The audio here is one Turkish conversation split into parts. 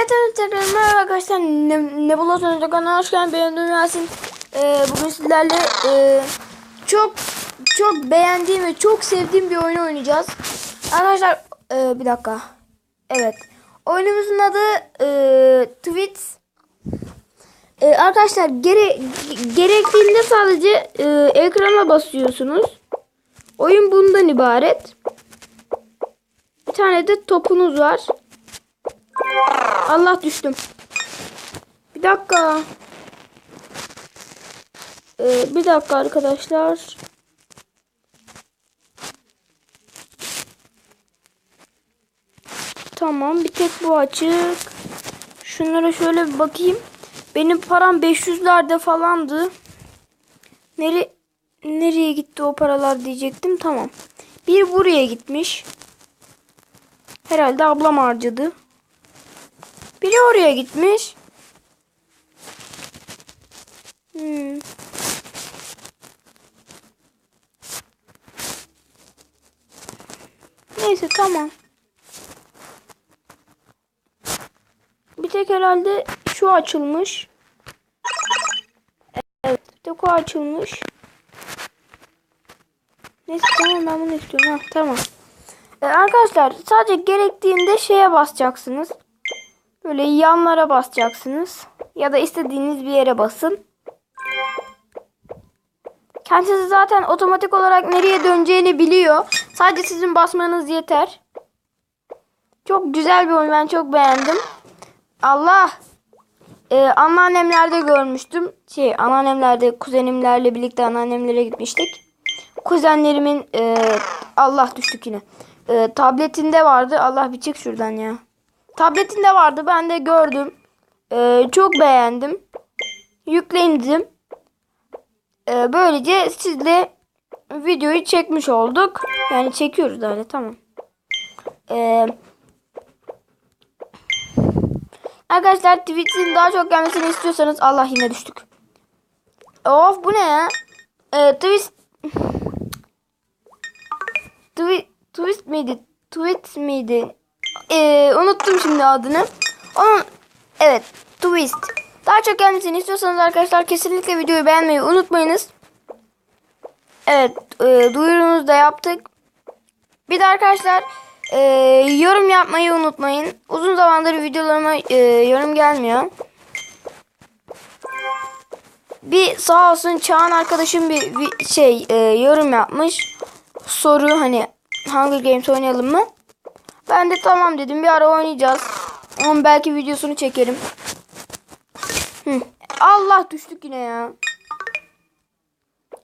Evet tekrar merhaba arkadaşlar. Ne, Nebula Sonuçta kanalına hoş geldin. Ben Önder Yasin. Ee, bugün sizlerle e, çok çok beğendiğim ve çok sevdiğim bir oyun oynayacağız. Arkadaşlar e, bir dakika. Evet. Oyunumuzun adı e, Tweets. E, arkadaşlar gere, gerektiğinde sadece e, ekrana basıyorsunuz. Oyun bundan ibaret. Bir tane de topunuz var. Allah düştüm. Bir dakika. Ee, bir dakika arkadaşlar. Tamam bir tek bu açık. Şunlara şöyle bir bakayım. Benim param 500'lerde falandı. Nere nereye gitti o paralar diyecektim. Tamam. Bir buraya gitmiş. Herhalde ablam harcadı. Biri oraya gitmiş. Hmm. Neyse tamam. Bir tek herhalde şu açılmış. Evet, bir tek o açılmış. Neyse tamam ben bunu istiyorum. Ha, tamam. Ee, arkadaşlar sadece gerektiğinde şeye basacaksınız. Böyle yanlara basacaksınız. Ya da istediğiniz bir yere basın. Kendisi zaten otomatik olarak nereye döneceğini biliyor. Sadece sizin basmanız yeter. Çok güzel bir oyun. Ben çok beğendim. Allah. Ee, anneannemlerde görmüştüm. Şey anneannemlerde kuzenimlerle birlikte anneannemlere gitmiştik. Kuzenlerimin e, Allah düştük yine. E, tabletinde vardı. Allah bir çık şuradan ya. Tabletinde vardı. Ben de gördüm. Ee, çok beğendim. Yükleyin dedim. Ee, böylece sizle videoyu çekmiş olduk. Yani çekiyoruz öyle tamam. Ee, arkadaşlar Twitch'in daha çok gelmesini istiyorsanız Allah yine düştük. Of bu ne ya? Ee, Twitch Tweet, twist miydi? Tweet miydi? Ee, unuttum şimdi adını. Onun evet twist. Daha çok gelmesini istiyorsanız arkadaşlar kesinlikle videoyu beğenmeyi unutmayınız. Evet e, duyurumuzu da yaptık. Bir de arkadaşlar e, yorum yapmayı unutmayın. Uzun zamandır videolarıma e, yorum gelmiyor. Bir sağ olsun Çağan arkadaşım bir, bir şey e, yorum yapmış. Soru hani Hunger Games oynayalım mı? Ben de tamam dedim. Bir ara oynayacağız. Ama belki videosunu çekerim. Allah düştük yine ya.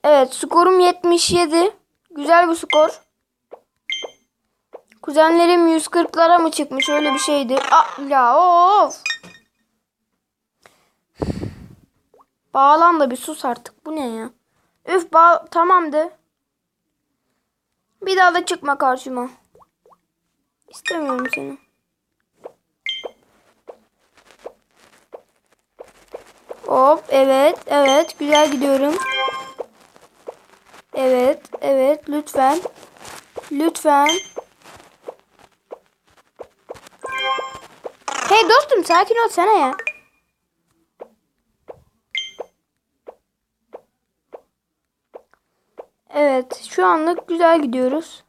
Evet skorum 77. Güzel bir skor. Kuzenlerim 140'lara mı çıkmış öyle bir şeydi. Aa, ya of. Bağlan da bir sus artık. Bu ne ya? Üf bağ tamamdı. Bir daha da çıkma karşıma. İstemiyorum seni. Hop evet evet güzel gidiyorum. Evet evet lütfen. Lütfen. Hey dostum sakin ol sana ya. Evet şu anlık güzel gidiyoruz.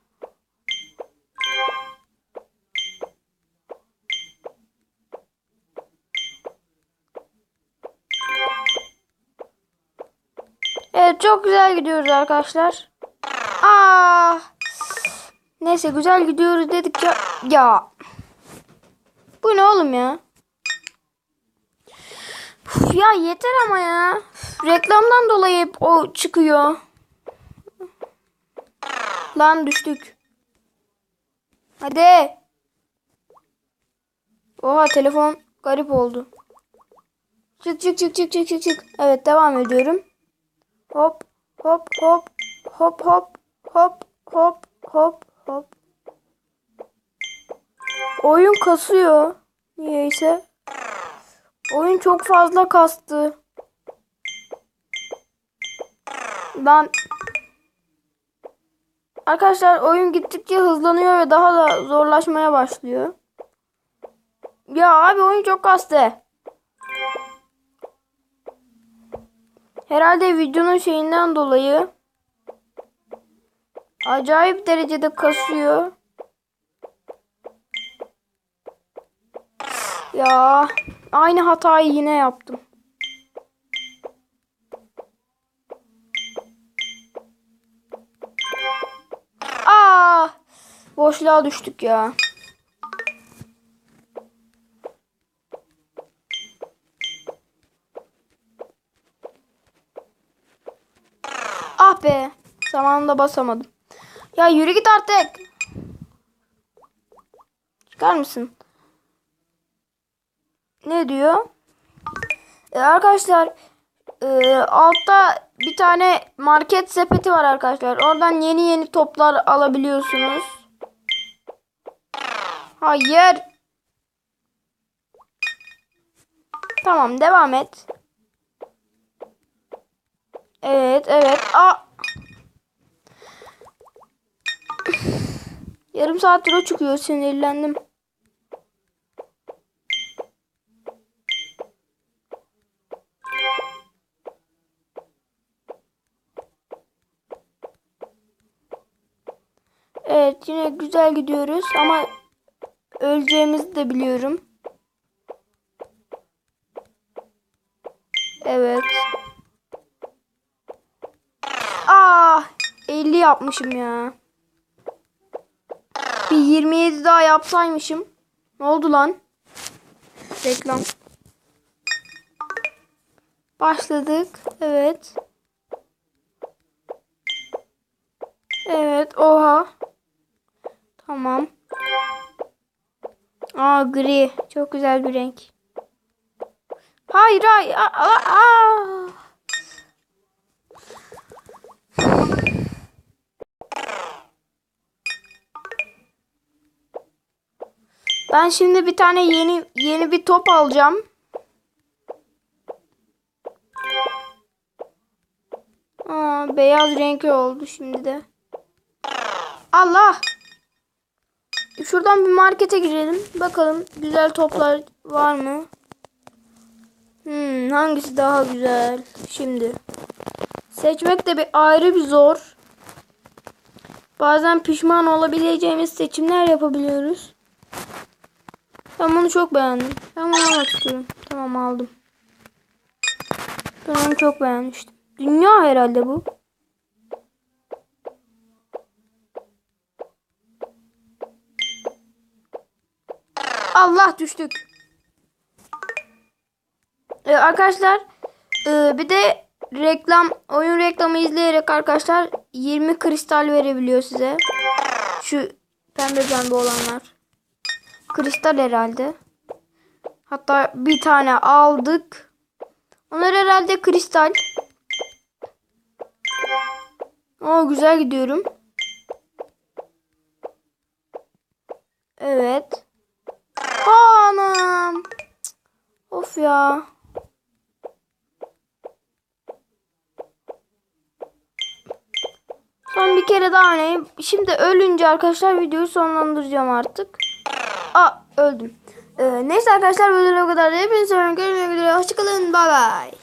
Çok güzel gidiyoruz arkadaşlar. Aa! Neyse güzel gidiyoruz dedik ya. Ya. Bu ne oğlum ya? Uf, ya yeter ama ya. Reklamdan dolayı hep o çıkıyor. Lan düştük. Hadi. Oha telefon garip oldu. Çık çık çık çık çık çık çık. Evet devam ediyorum. Hop hop hop hop hop hop hop hop hop. Oyun kasıyor. Niyeyse. Oyun çok fazla kastı. Ben Arkadaşlar oyun gittikçe hızlanıyor ve daha da zorlaşmaya başlıyor. Ya abi oyun çok kastı. Herhalde videonun şeyinden dolayı acayip derecede kasıyor. Ya aynı hatayı yine yaptım. Aa! Boşluğa düştük ya. Ah be. Zamanında basamadım. Ya yürü git artık. Çıkar mısın? Ne diyor? Ee, arkadaşlar e, altta bir tane market sepeti var arkadaşlar. Oradan yeni yeni toplar alabiliyorsunuz. Hayır. Tamam devam et. Evet evet. Aa. Yarım saattir o çıkıyor sinirlendim. Evet yine güzel gidiyoruz ama öleceğimizi de biliyorum. Evet. Aa, 50 yapmışım ya. Bir 27 daha yapsaymışım. Ne oldu lan? Reklam. Başladık. Evet. Evet. Oha. Tamam. Aa gri. Çok güzel bir renk. Hayır hayır. Aa, aa, Ben şimdi bir tane yeni yeni bir top alacağım. Aa, beyaz renkli oldu şimdi de. Allah! Şuradan bir markete girelim. Bakalım güzel toplar var mı? Hmm, hangisi daha güzel? Şimdi. Seçmek de bir ayrı bir zor. Bazen pişman olabileceğimiz seçimler yapabiliyoruz. Ben bunu çok beğendim. Ben bunu almak. Tamam aldım. Ben onu çok beğenmiştim. Dünya herhalde bu. Allah düştük. Ee, arkadaşlar e, bir de reklam oyun reklamı izleyerek arkadaşlar 20 kristal verebiliyor size. Şu pembe pembe olanlar. Kristal herhalde. Hatta bir tane aldık. Onlar herhalde kristal. O güzel gidiyorum. Evet. Anam. Of ya. Son bir kere daha oynayayım. Şimdi ölünce arkadaşlar videoyu sonlandıracağım artık. Öldüm. Ee, neyse arkadaşlar video bu kadar. Hepinize görüşmek üzere. Hoşçakalın. Bay bay.